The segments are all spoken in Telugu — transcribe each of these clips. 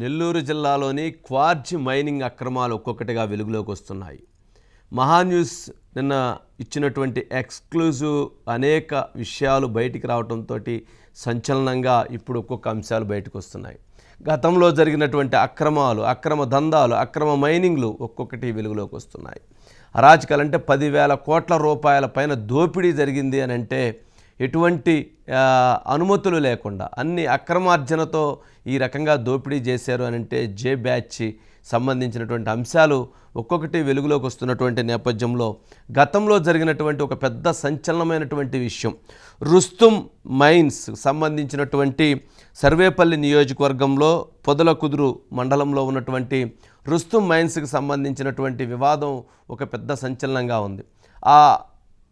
నెల్లూరు జిల్లాలోని క్వార్జ్ మైనింగ్ అక్రమాలు ఒక్కొక్కటిగా వెలుగులోకి వస్తున్నాయి. మహాన్యూస్ నిన్న ఇచ్చినటువంటి ఎక్స్క్లూజివ్ అనేక విషయాలు బయటికి రావడంతో సంచలనంగా ఇప్పుడు ఒక్కొక్క అంశాలు బయటకు వస్తున్నాయి. గతంలో జరిగినటువంటి అక్రమాలు అక్రమ దందాలు అక్రమ మైనింగ్లు ఒక్కొక్కటి వెలుగులోకి వస్తున్నాయి. అరాచకాలంటే పదివేల కోట్ల రూపాయల పైన దోపిడీ జరిగింది అని అంటే ఎటువంటి అనుమతులు లేకుండా అన్ని అక్రమార్జనతో ఈ రకంగా దోపిడీ చేశారు అని అంటే జే బ్యాచ్ సంబంధించినటువంటి అంశాలు ఒక్కొక్కటి వెలుగులోకి వస్తున్నటువంటి నేపథ్యంలో గతంలో జరిగినటువంటి ఒక పెద్ద సంచలనమైనటువంటి విషయం. రుస్తుం మైన్స్ సంబంధించినటువంటి సర్వేపల్లి నియోజకవర్గంలో పొదల కుదురు మండలంలో ఉన్నటువంటి రుస్తుం మైన్స్కి సంబంధించినటువంటి వివాదం ఒక పెద్ద సంచలనంగా ఉంది. ఆ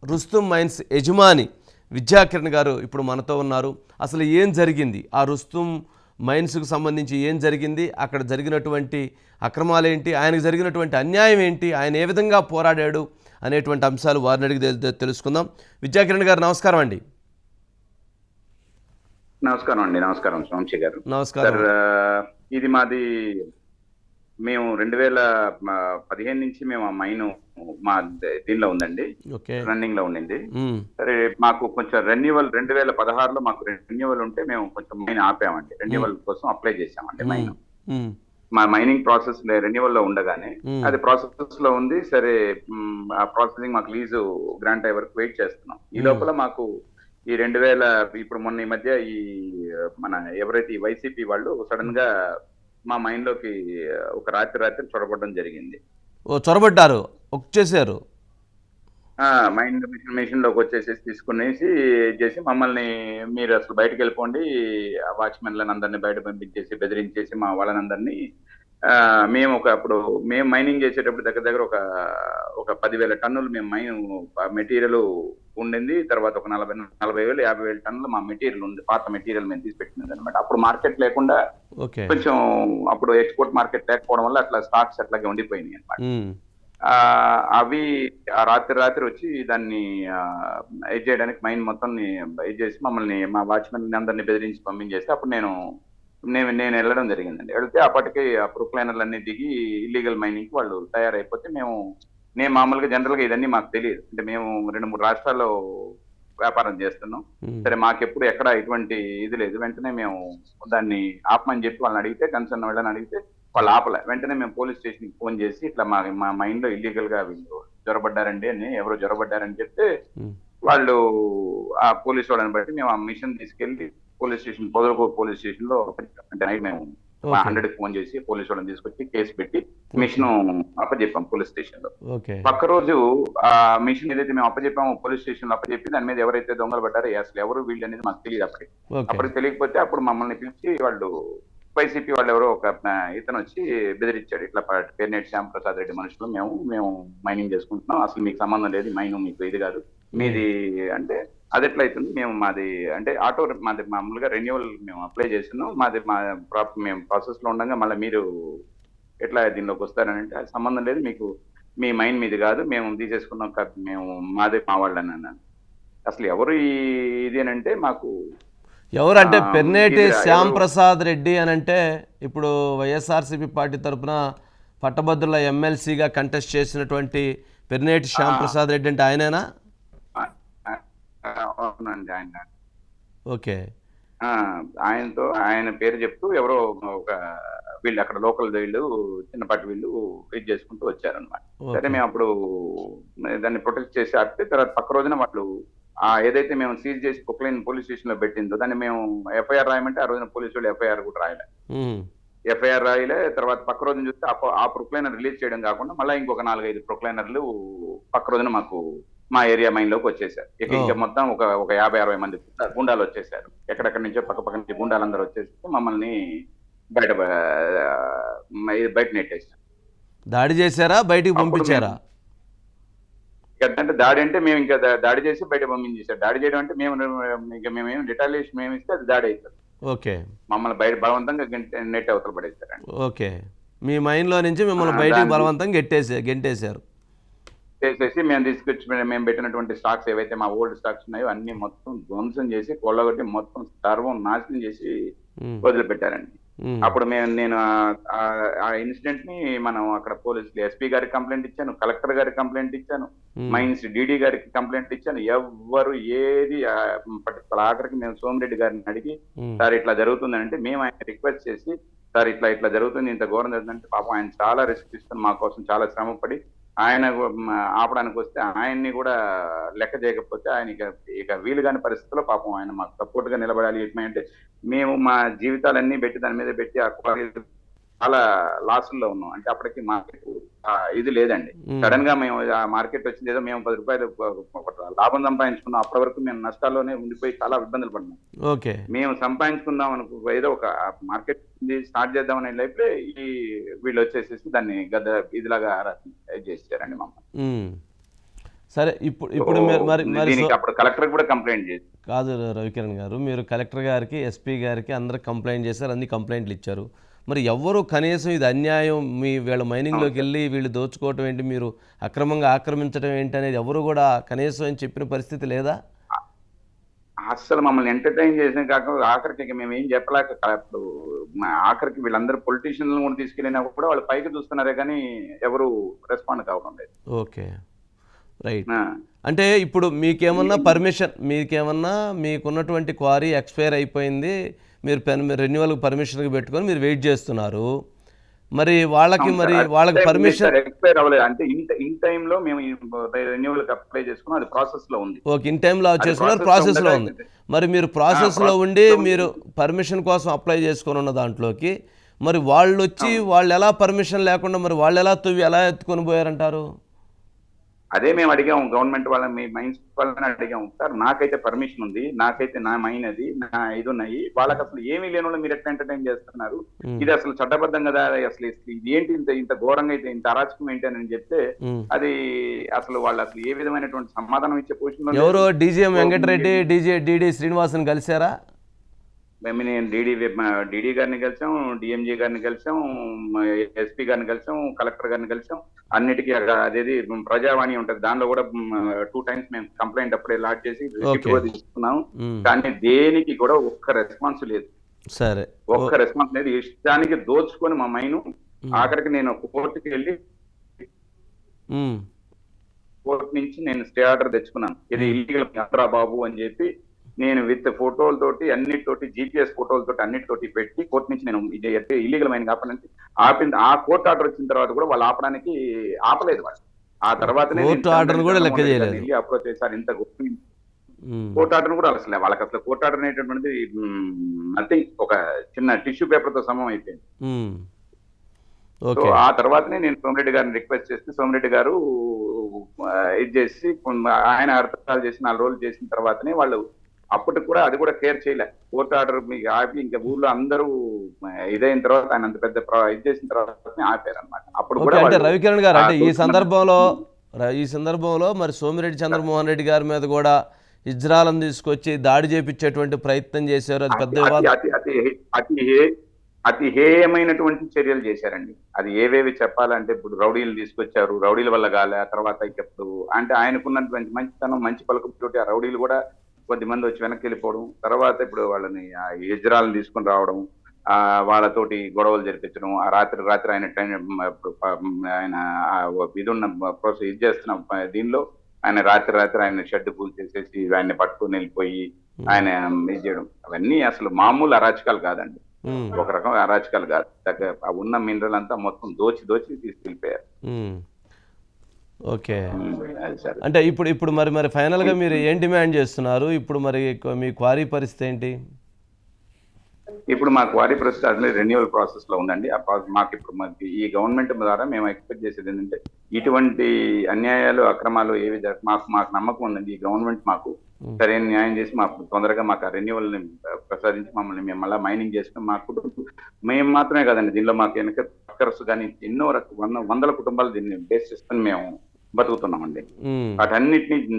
రుస్తుం మైన్స్ యజమాని విద్యాకిరణ్ గారు ఇప్పుడు మనతో ఉన్నారు. అసలు ఏం జరిగింది? ఆ రుస్తుం మైన్స్కు సంబంధించి ఏం జరిగింది? అక్కడ జరిగినటువంటి అక్రమాలేంటి? ఆయనకు జరిగినటువంటి అన్యాయం ఏంటి? ఆయన ఏ విధంగా పోరాడాడు? అనేటువంటి అంశాలు వారిని అడిగి తెలు- తెలుసుకుందాం. విద్యాకిరణ్ గారు నమస్కారం అండి. నమస్కారం అండి. నమస్కారం సోంశి గారు. నమస్కారం. ఇది మాది మేము రెండు వేల పదిహేను నుంచి మేము ఆ మైన్ మా దీనిలో ఉందండి. రన్నింగ్లో ఉండింది సరే మాకు కొంచెం రెన్యువల్ రెండు వేల పదహారులో మాకు రెన్యువల్ ఉంటే మేము కొంచెం మైన్ ఆపామండి. రెన్యువల్ కోసం అప్లై చేసామండి మైన్. మా మైనింగ్ ప్రాసెస్ రెన్యువల్లో ఉండగానే. అది ప్రాసెస్లో ఉంది. సరే ఆ ప్రాసెసింగ్ మాకు లీజు గ్రాంట్ అయ్యే వరకు వెయిట్ చేస్తున్నాం. ఈ లోపల మాకు ఈ రెండు వేల ఇప్పుడు మొన్న ఈ మధ్య ఈ మన ఎవరైతే ఈ వైసీపీ వాళ్ళు సడన్గా మా మైండ్లోకి ఒక రాత్రి రాత్రి చొరబడడం జరిగింది. ఓ చొరబడ్డారు. ఆ మైండ్ మిషన్ మిషన్లోకి వచ్చేసేసి తీసుకునేసి చేసి మమ్మల్ని మీరు అసలు బయటకు వెళ్ళిపోండి. వాచ్మెన్లను అందరినీ బయట పంపించేసి బెదిరించేసి మా వాళ్ళనందరినీ ఆ, మేము ఒక అప్పుడు మేము మైనింగ్ చేసేటప్పుడు దగ్గర దగ్గర ఒక ఒక పదివేల టన్నులు మేము మైన్ మెటీరియల్ ఉండింది. తర్వాత ఒక నలభై నలభై వేలు యాభై వేల టన్నులు మా మెటీరియల్ ఉంది పాత మెటీరియల్ మేము తీసి పెట్టినది అనమాట అప్పుడు మార్కెట్ లేకుండా కొంచెం అప్పుడు ఎక్స్పోర్ట్ మార్కెట్ లేకపోవడం వల్ల అట్లా స్టాక్స్ అట్లాగే ఉండిపోయినాయి అనమాట అవి ఆ రాత్రి రాత్రి వచ్చి దాన్ని ఇది చేయడానికి మైండ్ మొత్తం ఇది చేసి మమ్మల్ని మా వాచ్మెన్ అందరిని బెదిరించి పంపించేస్తే అప్పుడు నేను నేను నేను వెళ్ళడం జరిగిందండి. వెళితే అప్పటికి ఆ ప్రొక్లైనర్లు అన్ని దిగి ఇల్లీగల్ మైనింగ్ వాళ్ళు తయారైపోతే మేము నేను మామూలుగా జనరల్గా ఇదన్నీ మాకు తెలియదు. అంటే మేము రెండు మూడు రాష్ట్రాల్లో వ్యాపారం చేస్తున్నాం. సరే మాకెప్పుడు ఎక్కడ ఇటువంటి ఇది లేదు. వెంటనే మేము దాన్ని ఆపమని చెప్పి వాళ్ళని అడిగితే కన్సర్న్ వాళ్ళని అడిగితే వాళ్ళు ఆపలే. వెంటనే మేము పోలీస్ స్టేషన్కి ఫోన్ చేసి ఇట్లా మా మా మైండ్లో ఇల్లీగల్గా వీళ్ళు జ్వరబడ్డారండి అని ఎవరో జ్వరబడ్డారని చెప్తే వాళ్ళు ఆ పోలీస్ వాళ్ళని బట్టి మేము ఆ మిషన్ తీసుకెళ్ళి పోలీస్ స్టేషన్ పొదలకూరు పోలీస్ స్టేషన్లో అంటే నైట్ మేము హండ్రెడ్ ఫోన్ చేసి పోలీస్ వాళ్ళని తీసుకొచ్చి కేసు పెట్టి మిషన్ అప్పచెప్పాం పోలీస్ స్టేషన్లో పక్క రోజు ఆ మిషన్ ఏదైతే మేము అప్పచెప్పామో పోలీస్ స్టేషన్లో అప్పచెప్పి దాని మీద ఎవరైతే దొంగలు పడ్డారో అసలు ఎవరు వీళ్ళు అనేది మాకు తెలియదు అప్పటికి. అప్పటికి తెలియకపోతే అప్పుడు మమ్మల్ని పిలిచి వాళ్ళు వైసీపీ వాళ్ళు ఎవరో ఒక ఇతను వచ్చి బెదిరించాడు. ఇట్లా పేర్నేటి శ్యామ్ ప్రసాద్ రెడ్డి మనుషులు మేము మేము మైనింగ్ చేసుకుంటున్నాం. అసలు మీకు సంబంధం లేదు మైన్ మీకు ఇది కాదు. మీది అంటే అది ఎట్లా అవుతుంది మేము మాది అంటే ఆటో మాది మామూలుగా రెన్యువల్ మేము అప్లై చేస్తున్నాం. మాది మా ప్రాప్ మేము ప్రాసెస్లో ఉండగా మళ్ళీ మీరు ఎట్లా దీనిలోకి వస్తారని అంటే అది సంబంధం లేదు. మీకు మీ మైండ్ మీది కాదు. మేము తీసేసుకున్నాం మేము మాదే మా వాళ్ళని అన్నాను. అసలు ఎవరు ఇది అని అంటే మాకు ఎవరంటే ఆ, పెర్నేటి ఇది శ్యామ్ ఎవరు- ప్రసాద్ రెడ్డి అని అంటే ఇప్పుడు వైఎస్ఆర్సీపీ పార్టీ తరపున పట్టభద్రుల ఎమ్మెల్సీగా కంటెస్ట్ చేసినటువంటి పెర్నేటి శ్యామ్. ప్రసాద్ రెడ్డి అంటే ఆయనేనా? అవునండి ఆయన ఓకే. ఆ, ఆయనతో ఆయన పేరు చెప్తూ ఎవరో ఒక వీళ్ళు అక్కడ లోకల్ వీళ్ళు చిన్నపాటి వీళ్ళు ఇది చేసుకుంటూ వచ్చారనమాట సరే మేము అప్పుడు దాన్ని ప్రొటెక్ట్ చేసి ఆపితే తర్వాత పక్క రోజున వాళ్ళు ఆ ఏదైతే మేము సీజ్ చేసి కుక్లైన్ పోలీస్ స్టేషన్లో పెట్టిందో దాన్ని మేము ఎఫ్ఐఆర్ రాయమంటే ఆ రోజున పోలీసు వాళ్ళు ఎఫ్ఐఆర్ కూడా రాయలే. ఎఫ్ఐఆర్ రాయలే తర్వాత పక్క రోజున చూస్తే ఆ ప్రొక్లైనర్ రిలీజ్ చేయడం కాకుండా మళ్ళీ ఇంకొక నాలుగైదు ప్రొక్లైనర్లు పక్క రోజున మాకు మా ఏరియా మైన్లోకి వచ్చేసారు. ఇక ఇంకా. మొత్తం ఒక ఒక యాభై అరవై మంది గుండా- గుండాలు వచ్చేసారు. ఎక్కడెక్కడి నుంచో పక్క పక్క నుంచి గుండాలందరూ వచ్చేసి మమ్మల్ని బయట బయట నెట్టేసారు దాడి చేశారా? బయటికి పంపించారా? అంటే దాడి అంటే మేము ఇంకా దాడి చేసి బయట పంపించేసారు దాడి చేయడం అంటే మేము ఇంకా మేము రిటాలియేషన్ మేము ఇస్తే అది దాడి అవుతుంది ఓకే. మమ్మల్ని బయట బలవంతంగా నెట్ అవతల పడేస్తారండి ఓకే. మీ మైండ్లో నుంచి మిమ్మల్ని బయటికి దాన్ని- బలవంతంగా గెట్టేసే గెంటేశారు. చేసేసి మేము తీసుకొచ్చి మేము- పెట్టినటువంటి స్టాక్స్ ఏవైతే మా ఓల్డ్ స్టాక్స్ ఉన్నాయో అన్ని మొత్తం ధ్వంసం చేసి కొల్లగొట్టి మొత్తం సర్వం నాశనం చేసి వదిలిపెట్టారండి. అప్పుడు మేము నేను ఆ- ఇన్సిడెంట్ని మనం అక్కడ పోలీసులు ఎస్పీ గారికి కంప్లైంట్ ఇచ్చాను కలెక్టర్ గారికి కంప్లైంట్ ఇచ్చాను మైన్స్ డీడీ గారికి కంప్లైంట్ ఇచ్చాను. ఎవ్వరు ఏది పట్టించుకోవాలి ఆఖరికి మేము సోమిరెడ్డి గారిని అడిగి సార్ ఇట్లా జరుగుతుంది అంటే మేము ఆయన రిక్వెస్ట్ చేసి సార్ ఇట్లా ఇట్లా జరుగుతుంది ఇంత ఘోరం జరుగుతుందంటే పాపం ఆయన చాలా రిస్క్ తీసుకుని మా కోసం చాలా శ్రమపడి ఆయన ఆపడానికి వస్తే ఆయన్ని కూడా లెక్క చేయకపోతే ఆయన ఇక ఇక వీలు కాని పరిస్థితుల్లో పాపం ఆయన మాకు సపోర్ట్గా నిలబడాలి. అంటే మేము మా జీవితాలన్నీ పెట్టి దాని మీద పెట్టి ఆ చాలా లాసుల్లో ఉన్నాం. అంటే అప్పటికి మార్కెట్ ఇది లేదండి. సడన్గా మేము ఆ మార్కెట్ వచ్చింది ఏదో మేము పది రూపాయలు లాభం సంపాదించుకున్నాం. అప్పటి వరకు మేము నష్టాల్లోనే ఉండిపోయి చాలా ఇబ్బందులు పడినాం ఓకే. మేము సంపాదించుకుందాం అనుకో ఏదో ఒక మార్కెట్ స్టార్ట్ చేద్దాం అనే లైఫ్ ఈ వీళ్ళు వచ్చేసేసి దాన్ని గద్ద ఇదిలాగా ఇది చేశారండి మమ్మల్ని. సరే ఇప్పుడు ఇప్పుడు మీరు మరి అప్పుడు కలెక్టర్ కూడా కంప్లైంట్ చేసి కాదు రవికిరణ్ గారు మీరు కలెక్టర్ గారికి ఎస్పీ గారికి అందరికి కంప్లైంట్ చేశారు అన్ని కంప్లైంట్లు ఇచ్చారు. మరి ఎవ్వరు కనీసం ఇది అన్యాయం మీ వీళ్ళ మైనింగ్లోకి వెళ్ళి వీళ్ళు దోచుకోవటం ఏంటి మీరు అక్రమంగా ఆక్రమించడం ఏంటి అనేది ఎవరు కూడా కనీసం అని చెప్పిన పరిస్థితి లేదా? అస్సలు మమ్మల్ని ఎంటర్టైన్ చేసిన కాక ఆఖరికి ఇక మేము ఏం చెప్పలేక అప్పుడు మా ఆఖరికి వీళ్ళందరూ పొలిటీషియన్లు కూడా తీసుకెళ్ళినా కూడా వాళ్ళు పైకి చూస్తున్నారే కానీ ఎవరు రెస్పాండ్ కావడం లేదు. ఓకే. రైట్. అంటే ఇప్పుడు మీకేమన్నా పర్మిషన్ మీకేమన్నా మీకున్నటువంటి క్వారీ ఎక్స్పైర్ అయిపోయింది మీరు పెన్ రెన్యువల్ పర్మిషన్కి పెట్టుకొని మీరు వెయిట్ చేస్తున్నారు. మరి వాళ్ళకి మరి వాళ్ళకి పర్మిషన్ ఎక్స్పైర్ అవ్వలేదు. అంటే ఇన్ టైమ్లో మేము రెన్యువల్ అప్లై చేసుకున్నాం. అది ప్రాసెస్లో ఉంది. ఓకే ఇన్ టైంలో అది చేసుకున్నారు process లో ఉంది. మరి మీరు ఉండి లో ఉంది. మీరు పర్మిషన్ కోసం అప్లై చేసుకొని ఉన్న దాంట్లోకి మరి వాళ్ళు వచ్చి వాళ్ళు ఎలా పర్మిషన్ లేకుండా మరి వాళ్ళు ఎలా తువ్వి ఎలా ఎత్తుకొని పోయారంటారు? అదే మేము అడిగాం గవర్నమెంట్ వాళ్ళని మీ మైన్స్ వాళ్ళని అడిగాం సార్ నాకైతే పర్మిషన్ ఉంది నాకైతే నా మైన్ అది నా ఇది ఉన్నాయి. వాళ్ళకి అసలు ఏమీ లేని వాళ్ళు మీరు ఎట్లా ఎంటర్టైన్ చేస్తున్నారు? ఇది అసలు చట్టబద్ధం కదా అసలు ఇది ఏంటి ఇంత ఇంత ఘోరంగా అయితే ఇంత అరాచకం ఏంటి అని చెప్తే. అది అసలు వాళ్ళు అసలు ఏ విధమైనటువంటి సమాధానం ఇచ్చే పొజిషన్ ఎవరో DGM Venkatareddy DJ DD Srinivasan కలిశారా? మేము నేను డీడీ డీడీ గారిని కలిసాం డిఎంజీ గారిని కలిసాం ఎస్పీ గారిని కలిసాం కలెక్టర్ గారిని కలిసాం. అన్నిటికీ అదేది ప్రజావాణి ఉంటది. దానిలో కూడా టూ టైమ్స్ మేము కంప్లైంట్ అప్పుడే లాడ్ చేసి తీసుకున్నాం కానీ దేనికి కూడా ఒక్క రెస్పాన్స్ లేదు. సరే. ఒక్క రెస్పాన్స్ లేదు. ఇష్టానికి దోచుకొని మా మైను ఆఖరికి నేను కోర్టుకి వెళ్ళి కోర్టు నుంచి నేను స్టే ఆర్డర్ తెచ్చుకున్నాను. ఇది ఇల్లీగల్ బాబు అని చెప్పి నేను విత్ ఫోటోలతోటి అన్నిటితోటి జీపీఎస్ ఫోటోలతోటి అన్నిటితోటి పెట్టి కోర్టు నుంచి నేను ఇల్లీగల్ మైన కాపాలని ఆపింది ఆ కోర్టు ఆర్డర్ వచ్చిన తర్వాత కూడా వాళ్ళు ఆపడానికి ఆపలేదు వాళ్ళు. ఆ తర్వాత. అప్రోచ్ చేశారు. ఇంత ఉమ్, కోర్టు ఆర్డర్ కూడా అసలు వాళ్ళకి అసలు కోర్టు ఆర్డర్ అనేటటువంటిది నథింగ్ ఒక చిన్న టిష్యూ పేపర్తో సమం అయిపోయింది. సో ఆ తర్వాతనే నేను సోమిరెడ్డి గారిని రిక్వెస్ట్ చేస్తే సోమిరెడ్డి గారు ఇది చేసి ఆయన అర్థాలు చేసి నాలుగు రోజులు చేసిన తర్వాతనే వాళ్ళు అప్పటికి కూడా అది కూడా కేర్ చేయలే. కోర్టు ఆర్డర్ మీకు ఆపి ఇంకా ఊర్లో అందరూ ఇదైన తర్వాత ఆయన అంత పెద్ద ఇది చేసిన తర్వాత ఆపారు అనమాట అప్పుడు కూడా అంటే రవికిరణ్ గారు అంటే ఈ సందర్భంలో ఈ సందర్భంలో మరి సోమిరెడ్డి చంద్రమోహన్ రెడ్డి గారి మీద కూడా ఇజ్రాలను తీసుకొచ్చి దాడి చేపించేటువంటి ప్రయత్నం చేశారు. అది పెద్ద అతి- అతి అతి హేయమైనటువంటి చర్యలు చేశారండి. అది ఏవేవి చెప్పాలంటే ఇప్పుడు రౌడీలు తీసుకొచ్చారు రౌడీల వల్ల కాలే ఆ తర్వాత ఇప్పుడు అంటే ఆయనకున్నటువంటి మంచితనం మంచి పలుకుతోటి ఆ రౌడీలు కూడా కొద్దిమంది వచ్చి వెనక్కి వెళ్ళిపోవడం తర్వాత ఇప్పుడు వాళ్ళని ఆ ఇజ్రాలను తీసుకొని రావడం ఆ వాళ్ళతోటి గొడవలు జరిపించడం ఆ రాత్రి రాత్రి ఆయన ప- ఆయన ఇది ఉన్న ప్రోసెస్ ఇది చేస్తున్న దీనిలో ఆయన రాత్రి రాత్రి ఆయన షెడ్ పూల్ చేసేసి ఆయన పట్టుకుని వెళ్ళిపోయి ఆయన ఇది చేయడం. అవన్నీ అసలు మామూలు అరాచకాలు కాదండి. ఒక రకం అరాచకాలు కాదు. ఉన్న మినరల్ అంతా మొత్తం దోచి దోచి తీసుకెళ్ళిపోయారు. ఓకే. అంటే ఇప్పుడు ఇప్పుడు మరి మరి ఫైనల్గా మీరు ఏం డిమాండ్ చేస్తున్నారు? ఇప్పుడు మరి మీ క్వారీ పరిస్థితి ఏంటి? ఇప్పుడు మాకు వారి ప్రస్తుతం అసలు రెన్యువల్ ప్రాసెస్లో ఉందండి. ఆ ప్రాసెస్ మాకు ఇప్పుడు ఈ గవర్నమెంట్ ద్వారా మేము ఎక్స్పెక్ట్ చేసేది ఏంటంటే ఇటువంటి అన్యాయాలు అక్రమాలు ఏవి మాకు మాకు నమ్మకం ఉందండి. ఈ గవర్నమెంట్ మాకు సరైన న్యాయం చేసి మాకు తొందరగా మాకు ఆ రెన్యువల్ని ప్రసాదించి మమ్మల్ని మేము మళ్ళీ మైనింగ్ చేసుకుని మాకు మేము మాత్రమే కదండి దీనిలో మాకు వెనక వర్కర్స్ కానీ ఎన్నో రక వంద వందల కుటుంబాలు దీన్ని బేస్ చేసుకుని మేము బతుకుతున్నామండి. వాటన్నిటిని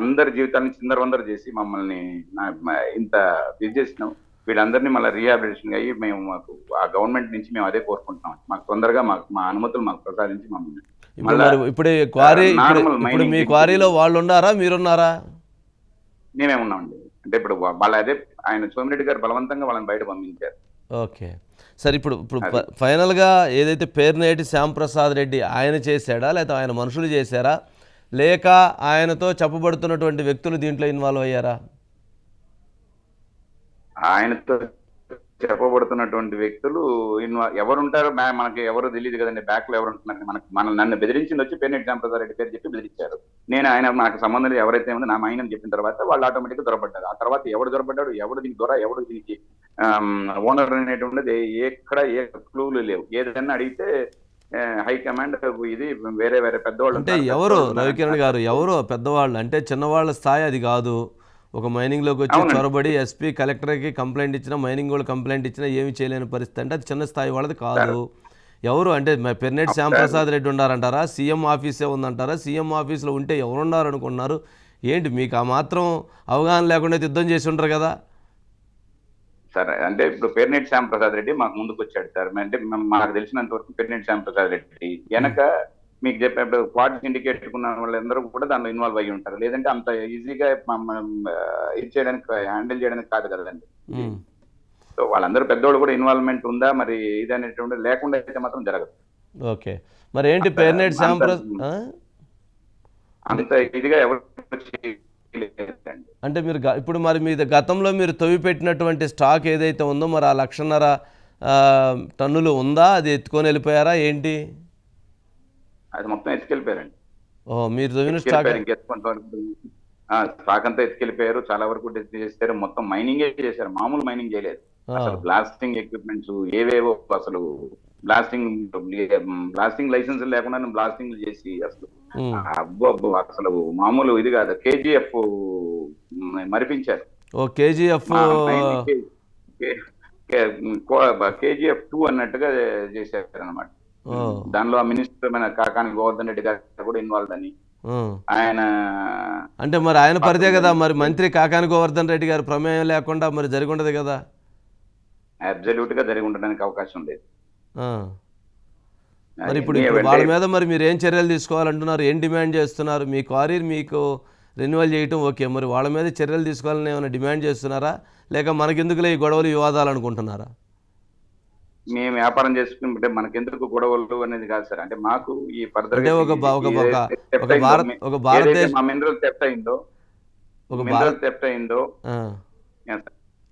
అందరి జీవితాన్ని చిందరవందర చేసి మమ్మల్ని ఇంత ఇది చేసినాం వీళ్ళందరినీ మళ్ళీ రీహాబిలిటేషన్ అయ్యి మేము మాకు ఆ గవర్నమెంట్ నుంచి మేము అదే కోరుకుంటున్నాం మాకు తొందరగా మాకు మా అనుమతులు మాకు ప్రసాదించి మమ్మల్ని. ఇప్పుడు క్వారీ ఇప్పుడు మీ క్వారీలో వాళ్ళు ఉన్నారా? మీరున్నారా? మేమే ఉన్నామండి అంటే ఇప్పుడు వాళ్ళ అదే ఆయన సోమిరెడ్డి గారు బలవంతంగా వాళ్ళని బయట పంపించారు. ఓకే. సరే ఇప్పుడు ఇప్పుడు ఫైనల్గా ఏదైతే పేరునేటి శ్యాంప్రసాద్ రెడ్డి ఆయన చేశాడా? లేకపోతే ఆయన మనుషులు చేశారా? లేక ఆయనతో చెప్పబడుతున్నటువంటి వ్యక్తులు దీంట్లో ఇన్వాల్వ్ అయ్యారా? ఆయనతో చెప్పబడుతున్నటువంటి వ్యక్తులు ఇన్వా ఎవరు ఉంటారో మ్యా- మనకి ఎవరు తెలియదు కదండి. బ్యాక్లో ఎవరు ఉంటున్నారు మనకి మన నన్ను బెదిరించింది వచ్చి పేరు ఎగ్జాంపుల్ రెడ్డి పేరు చెప్పి బెదిరించారు. నేను ఆయన నాకు సంబంధం ఎవరైతే ఉందో నా మైనం చెప్పిన తర్వాత వాళ్ళు ఆటోమేటిక్గా దొరబడ్డారు. ఆ తర్వాత ఎవడు దొరబడ్డాడు? ఎవడు దీనికి దొర ఎవడు దీనికి ఓనర్ అనేటువంటిది ఎక్కడ ఏ క్లూలు లేవు. ఏదైనా అడిగితే హై కమాండ్ ఇది వేరే వేరే పెద్దవాళ్ళు అంటే. ఎవరు. రవికిరణ్ గారు ఎవరు? పెద్దవాళ్ళు. అంటే చిన్నవాళ్ళ స్థాయి అది కాదు. ఒక మైనింగ్లోకి వచ్చి అవునండి. చొరబడి ఎస్పీ కలెక్టర్కి కంప్లైంట్ ఇచ్చినా మైనింగ్ వాళ్ళు కంప్లైంట్ ఇచ్చినా ఏమి చేయలేని పరిస్థితి అంటే అది చిన్న స్థాయి వాళ్ళది కాదు. ఎవరు? అంటే పెర్నెట్ శ్యాంప్రసాద్ రెడ్డి ఉన్నారంటారా సీఎం ఆఫీసే ఉందంటారా? సీఎం ఆఫీస్లో ఉంటే ఎవరున్నారు అనుకున్నారు ఏంటి మీకు ఆ మాత్రం అవగాహన లేకుండా యుద్ధం చేసి ఉంటారు కదా? సరే అంటే ఇప్పుడు పేర్నేటి శ్యామ్ ప్రసాద్ రెడ్డి మాకు ముందుకు వచ్చాడు సార్ అంటే మాకు తెలిసినంత వరకు పేర్నేటి శ్యామ్ ప్రసాద్ రెడ్డి వెనక మీకు చెప్పేప్పుడు క్వాడ్ సిండికేట్ ఉన్న వాళ్ళందరూ కూడా దానిలో ఇన్వాల్వ్ అయ్యి ఉంటారు లేదంటే అంత ఈజీగా ఇది చేయడానికి హ్యాండిల్ చేయడానికి కాదు కదండి. సో వాళ్ళందరూ పెద్దోళ్ళు కూడా ఇన్వాల్వ్మెంట్ ఉందా మరి ఇది అనేటువంటి లేకుండా అయితే మాత్రం జరగదు ఓకే మరి ఏంటి పేర్నేట్ శ్యాంప్రసాద్? అంత ఇదిగా ఎవరు. అంటే మీరు ఇప్పుడు మరి మీ గతంలో మీరు తవ్వి పెట్టినటువంటి స్టాక్ ఏదైతే ఉందో మరి ఆ లక్షన్నర టన్నులు ఉందా? అది ఎత్తుకొని వెళ్ళిపోయారా? ఏంటి? అది మొత్తం ఎత్తుకెళ్ళిపోయారండి. ఓ మీరు తవ్విన స్టాక్? స్టాక్ అంతా ఎత్తుకెళ్ళిపోయారు. చాలా వరకు చేశారు. మొత్తం మైనింగ్ చేశారు. మామూలు మైనింగ్ చేయలేదు. అసలు బ్లాస్టింగ్ ఎక్విప్మెంట్స్ ఏవేవో అసలు బ్లాస్టింగ్ బ్లాస్టింగ్ లైసెన్స్ లేకుండా బ్లాస్టింగ్ చేసి అసలు. అబ్బో అబ్బో అసలు మామూలు ఇది కాదు. కేజీఎఫ్ మరిపించారు. ఓ కేజీఎఫ్ కేజీఎఫ్ టూ అన్నట్టుగా చేశారు అనమాట. దానిలో మినిస్టర్ మన కాకాని గోవర్ధన్ రెడ్డి గారు కూడా ఇన్వాల్వ్ అని. ఆయన అంటే మరి ఆయన పరిదే కదా మరి మంత్రి కాకాని గోవర్ధన్ రెడ్డి గారి ప్రమేయం లేకుండా మరి జరిగి ఉండదు కదా. అబ్జల్యూట్గా జరిగి ఉండడానికి అవకాశం లేదు. మరి ఇప్పుడు వాళ్ళ మీద మరి మీరు ఏం చర్యలు తీసుకోవాలంటున్నారు? ఏం డిమాండ్ చేస్తున్నారు? మీ క్వారీ మీకు రెన్యువల్ చేయటం ఓకే. మరి వాళ్ళ మీద చర్యలు తీసుకోవాలని ఏమైనా డిమాండ్ చేస్తున్నారా? లేక మనకెందుకులే ఈ గొడవలు వివాదాలు అనుకుంటున్నారా? మేము వ్యాపారం చేసుకుంటే మనకెందుకు గొడవలు అనేది కాదు సార్. అంటే మాకు ఈ ఫర్దర్ ఒక ఒక- ఒక- ఒక భారత్ ఒక భారతదేశ మా మినరల్ థెఫ్ట్ అయిందో ఒక మినరల్ భారత్ థెఫ్ట్ అయిందో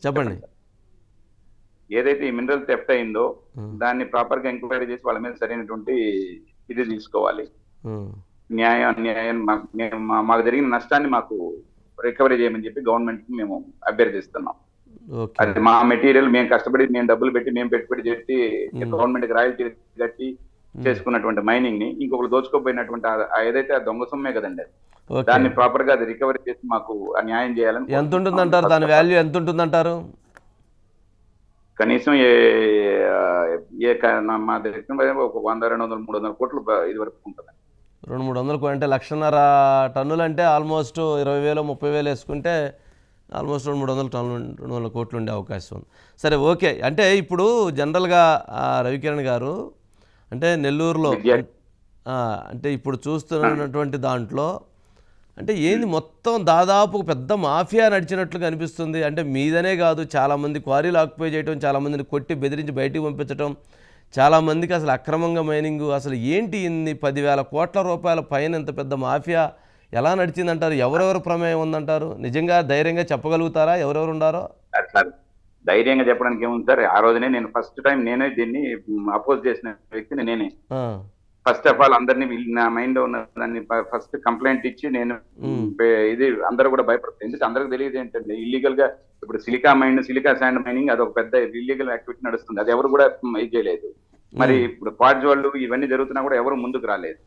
చెప్పండి. ఏదైతే ఈ మినరల్ థెఫ్ట్ అయిందో దాన్ని ప్రాపర్గా ఎంక్వైరీ చేసి వాళ్ళ మీద సరైనటువంటి ఇది తీసుకోవాలి. న్యాయం అన్యాయం మాకు జరిగిన నష్టాన్ని మాకు రికవరీ చేయమని చెప్పి గవర్నమెంట్కి మేము అభ్యర్థిస్తున్నాం. అది మా మెటీరియల్ మేము కష్టపడి మేము డబ్బులు పెట్టి మేము పెట్టుబడి చేసి గవర్నమెంట్కి రాయల్టీ కట్టి చేసుకున్నటువంటి మైనింగ్ని ఇంకొకరు దోచుకోపోయినటువంటి ఏదైతే ఆ దొంగ సొమ్మే కదండి దాన్ని ప్రాపర్గా అది రికవరీ చేసి మాకు న్యాయం చేయాలని ఎంత ఉంటుందంటారు? దాని వాల్యూ ఎంత ఉంటుందంటారు? కనీసం ఏ ఏ మా దగ్గర ఒక వంద రెండు వందల మూడు వందల కోట్లు ఇది వరకు ఉంటుంది. రెండు మూడు వందలు అంటే లక్షన్నర టన్నులు అంటే ఆల్మోస్ట్ ఇరవై వేలు ముప్పై వేలు వేసుకుంటే ఆల్మోస్ట్ రెండు మూడు వందల టన్నులు రెండు వందల కోట్లు ఉండే అవకాశం ఉంది. సరే ఓకే. అంటే ఇప్పుడు జనరల్గా రవికిరణ్ గారు అంటే నెల్లూరులో అంటే ఇప్పుడు చూస్తున్నటువంటి దాంట్లో అంటే ఏంది మొత్తం దాదాపు పెద్ద మాఫియా నడిచినట్లు కనిపిస్తుంది అంటే మీదనే కాదు చాలామంది క్వారీలు ఆక్యుపై చేయటం చాలామందిని కొట్టి బెదిరించి బయటికి పంపించడం చాలామందికి అసలు అక్రమంగా మైనింగ్ అసలు ఏంటి ఇన్ని పదివేల కోట్ల రూపాయల పైన ఇంత పెద్ద మాఫియా? ఎలా నడిచిందంటారు? ఎవరెవరు ప్రమేయం ఉందంటారు? నిజంగా ధైర్యంగా చెప్పగలుగుతారా? ఎవరెవరు ఉండారో? అట్లా ధైర్యంగా చెప్పడానికి ఏముంది సార్? ఆ రోజునే నేను ఫస్ట్ టైం నేనే దీన్ని అపోజ్ చేసిన వ్యక్తిని నేనే. ఫస్ట్ ఆఫ్ ఆల్ అందరినీ నా మైండ్లో ఉన్న దాన్ని ఫస్ట్ కంప్లైంట్ ఇచ్చి నేను ఇది అందరూ కూడా భయపడతారు. ఎందుకంటే అందరికి తెలియదు ఏంటంటే ఇల్లీగల్గా ఇప్పుడు silica mine silica sand mining అది ఒక పెద్ద ఇల్లీగల్ యాక్టివిటీ నడుస్తుంది. అది ఎవరు కూడా ఇది చేయలేదు. మరి ఇప్పుడు పాడ్జ్ వాళ్ళు ఇవన్నీ జరుగుతున్నా కూడా ఎవరు ముందుకు రాలేదు.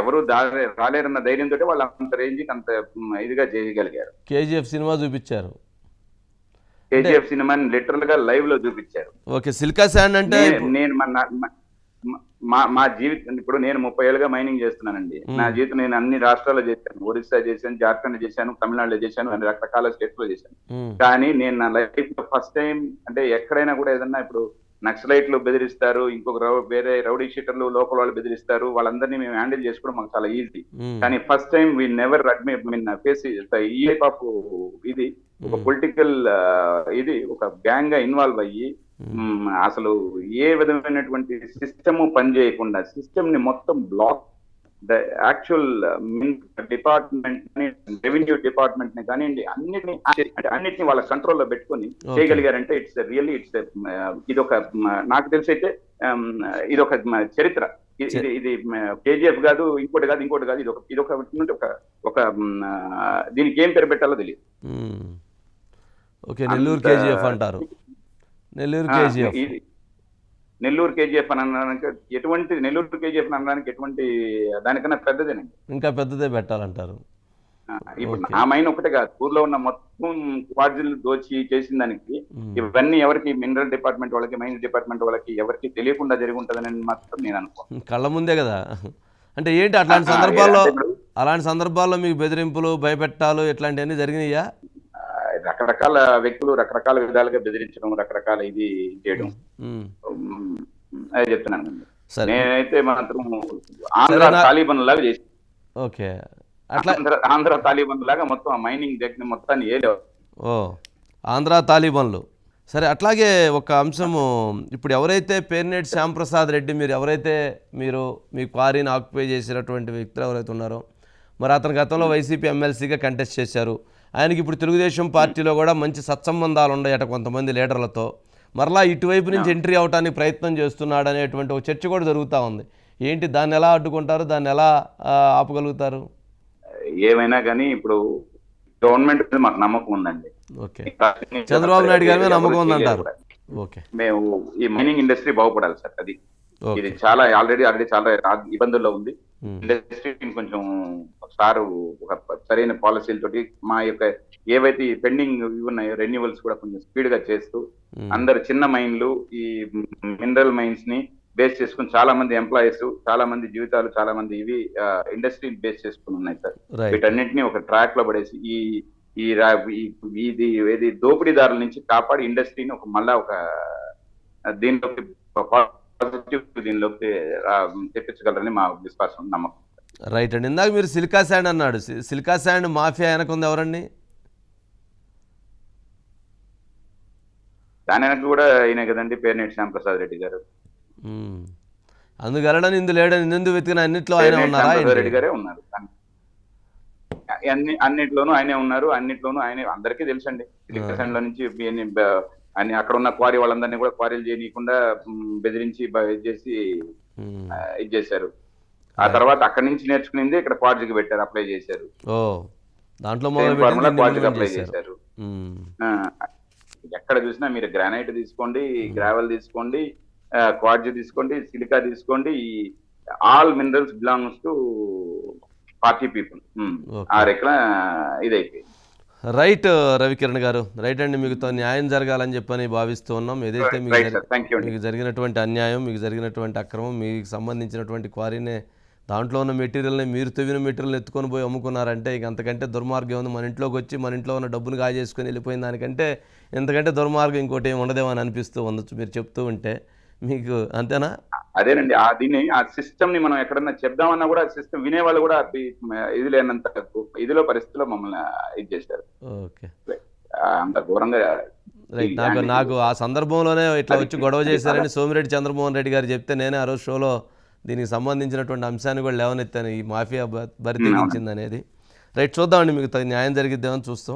ఎవరు రాలేరన్న ధైర్యంతో వాళ్ళు అంత రేంజ్ అంత ఇదిగా చేయగలిగారు. కేజీఎఫ్ సినిమా చూపించారు. కేజీఎఫ్ సినిమాని లిటరల్గా లైవ్లో చూపించారు. ఓకే సిల్కా శాండ్ అంటే నేను మా- మా మా జీవితం ఇప్పుడు నేను ముప్పై ఏళ్ళుగా మైనింగ్ చేస్తున్నానండి. నా జీవితం నేను అన్ని రాష్ట్రాల్లో చేశాను. ఒరిస్సా చేశాను జార్ఖండ్ చేశాను తమిళనాడులో చేశాను అన్ని రకరకాల స్టేట్స్లో చేశాను కానీ నేను నా లైఫ్లో ఫస్ట్ టైం అంటే ఎక్కడైనా కూడా ఏదన్నా ఇప్పుడు నక్సలైట్లు బెదిరిస్తారు ఇంకొక వేరే రౌడీ షీటర్లు లోకల్ వాళ్ళు బెదిరిస్తారు వాళ్ళందరినీ మేము హ్యాండిల్ చేసుకోవడం మాకు చాలా ఈజీ కానీ first time we never admit mean face ఈ టైప్ ఆఫ్ ఇది ఒక పొలిటికల్ ఇది ఒక గ్యాంగ్గా ఇన్వాల్వ్ అయ్యి మ్, అసలు ఏ విధమైనటువంటి సిస్టమ్ పనిచేయకుండా సిస్టమ్ని మొత్తం block the actual department revenue డిపార్ట్మెంట్ని కానివ్వండి అన్నిటిని అంటే అన్నిటిని వాళ్ళ కంట్రోల్లో పెట్టుకొని. చేయగలిగారంటే ఇట్స్ రియల్లీ ఇట్స్ ఇది ఒక నాకు తెలిసి అయితే ఇది ఒక చరిత్ర. ఇది ఇది- కేజీఎఫ్ కాదు ఇంకోటి కాదు ఇంకోటి కాదు ఇది ఒక ఇది ఒక ఒక దీనికి ఏం పేరు పెట్టాలో తెలియదు. ఓకే నెల్లూరు కేజీఎఫ్ అంటారు. నెల్లూరు కేజీఎఫ్. నెల్లూరు కేజీఎఫ్ అని అనడానికి ఎటువంటి నెల్లూరు కేజీఎఫ్ అని అనడానికి ఎటువంటి దానికన్నా పెద్దదేనండి. ఇంకా పెద్దదే పెట్టాలంటారు. ఆ, ఇప్పుడు. ఆ మైన్ ఒకటే కాదు ఊర్లో ఉన్న మొత్తం క్వార్జీలు దోచి చేసిన దానికి. ఇవన్నీ ఎవరికి మినరల్ డిపార్ట్మెంట్ వాళ్ళకి మైన్ డిపార్ట్మెంట్ వాళ్ళకి ఎవరికి తెలియకుండా జరిగి ఉంటుందని మాత్రం నేను అనుకో కళ్ళ ముందే కదా. అంటే ఏంటి అట్లాంటి సందర్భాల్లో అలాంటి సందర్భాల్లో మీకు బెదిరింపులు భయపెట్టాలు ఇట్లాంటివన్నీ జరిగినాయా? రకరకాల వ్యక్తులు రకరకాల విధాలుగా బెదిరించడం రకరకాల ఇది చేయడం. అదే చెప్తున్నాను. సరే. నేనైతే మాత్రం ఆంధ్ర తాలిబన్ లాగా చేసి ఓకే. అట్లా ఆంధ్ర ఆంధ్ర తాలిబన్ లాగా మొత్తం ఆ మైనింగ్ దగ్గర మొత్తాన్ని ఏలేవు ఓ ఆంధ్ర తాలిబాన్లు. సరే అట్లాగే ఒక అంశము ఇప్పుడు ఎవరైతే పేర్నేటి శ్యాంప్రసాద్ రెడ్డి మీరు ఎవరైతే మీరు మీ క్వారీని ఆక్యుపై చేసినటువంటి వ్యక్తులు ఎవరైతే ఉన్నారో మరి అతను గతంలో వైసీపీ ఎమ్మెల్సీగా కంటెస్ట్ చేశారు. ఆయనకి ఇప్పుడు తెలుగుదేశం పార్టీలో కూడా మంచి సత్సంబంధాలు ఉన్నాయట కొంతమంది లీడర్లతో. మరలా ఇటువైపు నుంచి ఎంట్రీ అవడానికి ప్రయత్నం చేస్తున్నాడు అనేటువంటి ఒక చర్చ కూడా జరుగుతూ ఉంది. ఏంటి దాన్ని ఎలా అడ్డుకుంటారు? దాన్ని ఎలా ఆపగలుగుతారు? ఏమైనా కానీ ఇప్పుడు గవర్నమెంట్ మీద మాకు నమ్మకం ఉందండి. ఓకే. చంద్రబాబు నాయుడు గారి మీద నమ్మకం ఉందంటారు. ఓకే. మేము ఈ మైనింగ్ ఇండస్ట్రీ బాగుపడాలి సార్ అది. ఇది చాలా ఆల్రెడీ ఆల్రెడీ చాలా ఇబ్బందుల్లో ఉంది. ఇండస్ట్రీ కొంచెం సార్ ఒక సరైన పాలసీలతోటి మా యొక్క ఏవైతే పెండింగ్ ఇవి ఉన్నాయో రెన్యువల్స్ కూడా కొంచెం స్పీడ్గా చేస్తూ. అందరు చిన్న మైన్లు ఈ మినరల్ మైన్స్ని బేస్ చేసుకుని చాలా మంది ఎంప్లాయీస్ చాలా మంది జీవితాలు చాలా మంది ఇవి ఇండస్ట్రీ బేస్ చేసుకుని ఉన్నాయి సార్ వీటన్నిటిని ఒక ట్రాక్లో పడేసి ఈ ఈ ఇది ఏది దోపిడీదారుల నుంచి కాపాడి ఇండస్ట్రీని ఒక మళ్ళా ఒక దీనిలోకి పాజిటివ్ దీనిలోకి తెప్పించగలరని మా విశ్వాసం నమ్మకం. రైట్ అండి. ఇందాక మీరు సిలికా శాండ్ అన్నాడు. సిలికా శాండ్ మాఫియా వెనకుంది ఎవరండి? దాని వెనక కూడా అయినా కదండి పేర్నేటి శ్యాంప్రసాద్ రెడ్డి గారు. అందుగలడని ఇందు లేడని ఇందు వెతికిన అన్నిట్లో ఆయన ఉన్నారా రెడ్డి? గారే ఉన్నారు. అన్ని అన్నిట్లోనూ ఆయనే ఉన్నారు అన్నిట్లోనూ ఆయనే అందరికీ తెలుసండి. లో నుంచి అన్ని అక్కడ ఉన్న క్వారీ వాళ్ళందరినీ కూడా క్వారీలు చేయనీయకుండా బెదిరించి చేసి ఇది చేశారు. ఆ తర్వాత అక్కడి నుంచి నేర్చుకునింది ఇక్కడ క్వార్జీకి పెట్టారు అప్లై చేశారు. దాంట్లో క్వార్జీకి అప్లై చేశారు. ఎక్కడ చూసినా మీరు గ్రానైట్ తీసుకోండి గ్రావెల్ తీసుకోండి క్వార్జీ తీసుకోండి సిలికా తీసుకోండి all minerals belongs to party people. ఆ రెక్కల ఇదైపోయింది. రైట్ రవికిరణ్ గారు. రైట్ అండి మీకు న్యాయం జరగాలని చెప్పని భావిస్తూ ఉన్నాం. ఏదైతే మీకు మీకు జరిగినటువంటి అన్యాయం మీకు జరిగినటువంటి అక్రమం మీకు సంబంధించినటువంటి క్వారీనే దాంట్లో ఉన్న మెటీరియల్ని మీరు తవ్విన మెటీరియల్ని ఎత్తుకొని పోయి అమ్ముకున్నారంటే ఇక అంతకంటే దుర్మార్గం ఉంది మన ఇంట్లోకి వచ్చి మన ఇంట్లో ఉన్న డబ్బును కాజేసుకొని వెళ్ళిపోయిన దానికంటే ఎంతకంటే దుర్మార్గం ఇంకోటి ఏమి ఉండదేమో అని అనిపిస్తూ ఉండొచ్చు. మీరు చెప్తూ ఉంటే మీకు అంతేనా? అదేనండి. ఆ దీన్ని ఆ సిస్టమ్ని మనం ఎక్కడన్నా చెప్దామన్నా కూడా సిస్టమ్ వినేవాళ్ళు కూడా ఇది లేనంత ఇదిలో పరిస్థితిలో మమ్మల్ని ఇది చేశారు. ఓకే. అంత ఘోరంగా రైట్. నాకు నాకు ఆ సందర్భంలోనే ఇట్లా వచ్చి గొడవ చేశారని సోమిరెడ్డి చంద్రమోహన్ రెడ్డి గారు చెప్తే నేనే ఆ రోజు షోలో దీనికి సంబంధించినటువంటి అంశాన్ని కూడా లేవనెత్తాను. ఈ మాఫియా బరి తెగించింది అనేది రైట్ చూద్దామండి. మీకు న్యాయం జరిగిద్దామని చూస్తాం.